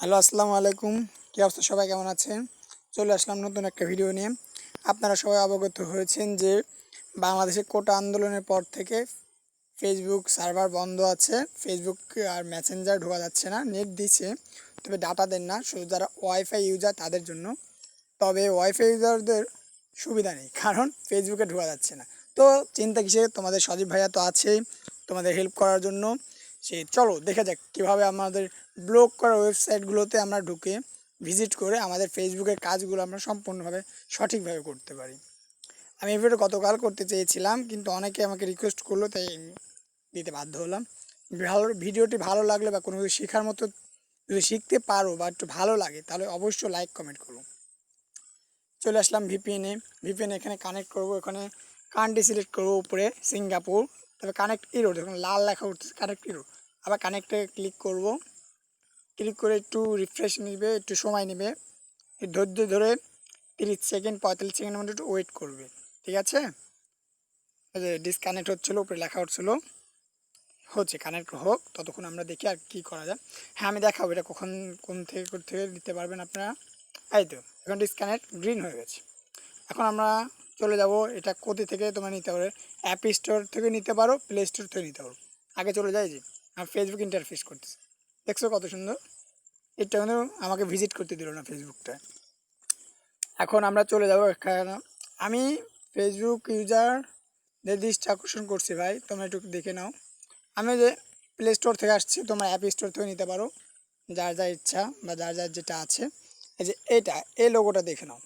Hello, আসসালামু আলাইকুম। কী অবস্থা? সবাই কেমন আছেন? চলে আসলাম নতুন একটা ভিডিও নিয়ে। আপনারা সবাই অবগত হয়েছেন যে বাংলাদেশে কোটা আন্দোলনের পর থেকে ফেসবুক সার্ভার বন্ধ আছে। ফেসবুক আর মেসেঞ্জার ঢোকা যাচ্ছে না নেট দিচ্ছে তবে ডাটা দেন না, শুধু যারা ওয়াইফাই ইউজার তাদের জন্য। তবে ওয়াইফাই ইউজারদের সুবিধা নেই, কারণ ফেসবুকে ঢোকা যাচ্ছে না। তো চিন্তা কিসে তোমাদের সজীব ভাইয়া তো আছেই। তোমাদের হেল্প করার জন্য। সে, চলো দেখা যাক কীভাবে আমাদের ব্লগ করা ওয়েবসাইটগুলোতে আমরা ঢুকে ভিজিট করে আমাদের ফেসবুকের কাজগুলো আমরা সম্পূর্ণভাবে সঠিকভাবে করতে পারি। আমি এই ভিডিও গতকাল করতে চেয়েছিলাম, কিন্তু অনেকে আমাকে রিকোয়েস্ট করল, তাই দিতে বাধ্য হলাম। ভালো, ভিডিওটি ভালো লাগলে বা কোনো কিছু শেখার মতো যদি শিখতে পারো বা একটু ভালো লাগে, তাহলে অবশ্যই লাইক কমেন্ট করো। চলে আসলাম ভিপিএনে ভিপিএন এখানে কানেক্ট করব, এখানে কান্ট্রি সিলেক্ট করব, উপরে সিঙ্গাপুর। তবে কানেক্ট ইরো দেখুন লাল লেখা উঠছে কানেক্ট ইরো আবার কানেক্টে ক্লিক করব। ক্লিক করে একটু রিফ্রেশ নেবে, একটু সময় নেবে। ধৈর্য ধরে তিরিশ সেকেন্ড, পঁয়তাল্লিশ সেকেন্ডের মধ্যে একটু ওয়েট করবে। ঠিক আছে? ডিসকানেক্ট হচ্ছিল, উপরে লেখা উঠছিলো। হচ্ছে কানেক্ট হোক, ততক্ষণ আমরা দেখি আর কি করা যায়। হ্যাঁ আমি দেখাবো এটা কখন, কোন থেকে কোন থেকে দিতে পারবেন আপনারা। এই তো, এখন ডিসকানেক্ট গ্রিন হয়ে গেছে। এখন আমরা চলে যাব, এটা কোথা থেকে তোমরা নিতে পারো? অ্যাপ স্টোর থেকে নিতে পারো প্লে স্টোর থেকে নিতে পারো। আগে চলে যাই যে, আমি ফেসবুক ইন্টারফেস করতেছি। দেখছ কত সুন্দর? এটা কিন্তু আমাকে ভিজিট করতে দিল না ফেসবুকটা এখন আমরা চলে যাব আমি ফেসবুক ইউজার দৃষ্টি আকর্ষণ করছি ভাই, তোমরা একটু দেখে নাও। আমি যে প্লে স্টোর থেকে আসছি, তোমরা অ্যাপ স্টোর থেকে নিতে পারো। যার যার ইচ্ছা বা যার যার যেটা আছে। এই যে এটা, এই লোগোটা দেখে নাও।